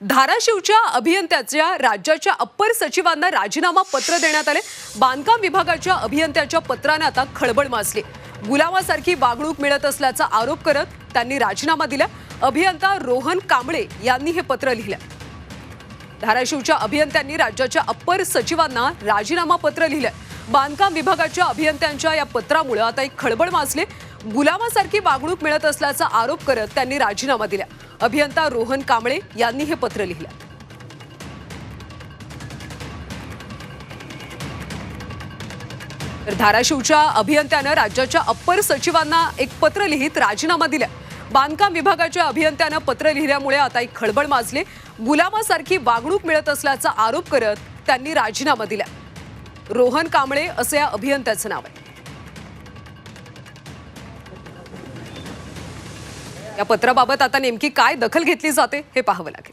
धाराशिवच्या अभियंत्याच्या राज्याच्या अप्पर सचिवांना राजीनामा पत्र देण्यात आले. बांधकाम विभागाच्या अभियंत्याच्या पत्राने आता खळबळ माजली. गुलामासारखी वागणूक मिळत असल्याचा आरोप करत त्यांनी राजीनामा दिला. अभियंता रोहन कांबळे यांनी हे पत्र लिहिलं. धाराशिवच्या अभियंत्यांनी राज्याच्या अप्पर सचिवांना राजीनामा पत्र लिहिलं. बांधकाम विभागाच्या अभियंत्यांच्या या पत्रामुळे आता एक खळबळ माजली. गुलामासारखी वागणूक मिळत असल्याचा आरोप करत त्यांनी राजीनामा दिला. अभियंता रोहन कांबळे यांनी हे पत्र लिहिलं. तर धाराशिवच्या अभियंत्यानं राज्याच्या अप्पर सचिवांना एक पत्र लिहित राजीनामा दिला. बांधकाम विभागाच्या अभियंत्यानं पत्र लिहिल्यामुळे आता एक खळबळ माजले. गुलामासारखी वागणूक मिळत असल्याचा आरोप करत त्यांनी राजीनामा दिला. रोहन कांबळे असं या अभियंत्याचं नाव आहे. या पत्राबाबत आता नेमकी काय दखल घेतली जाते हे पाहावं लागेल.